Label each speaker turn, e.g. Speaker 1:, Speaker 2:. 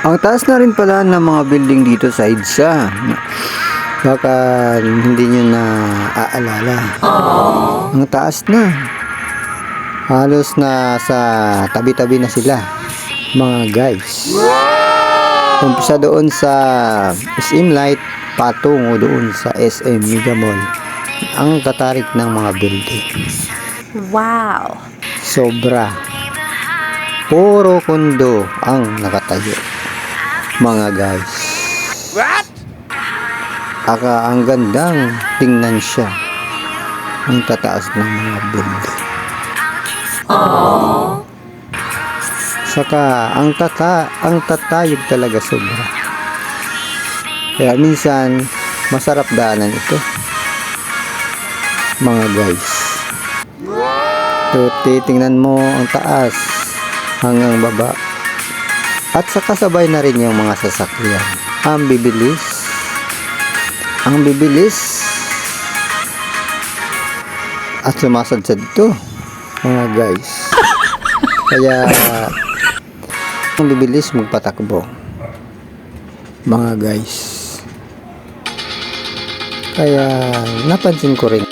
Speaker 1: Ang taas na rin pala ng mga building dito sa EDSA. Baka hindi nyo na aalala. Ang taas na. Halos na sa tabi-tabi na sila. Mga guys. Umpisa doon sa SM Light patungo doon sa SM Mega Mall. Ang tatarik ng mga building.
Speaker 2: Wow.
Speaker 1: Sobra. Puro kondo ang nakatayo. Mga guys.
Speaker 3: What?
Speaker 1: Aka ang gandang tingnan siya. Ang tataas ng mga building. Saka ang tata ang tatayog talaga sobra. Kaya minsan masarap daanan ito. Mga guys. So, titingnan mo ang taas hanggang baba. At saka sabay na rin yung mga sasakyan. Ang bibilis. Ang bibilis. At sumasadsad ito. Mga guys. Kaya ang bibilis magpatakbo. Mga guys. Kaya napansin ko rin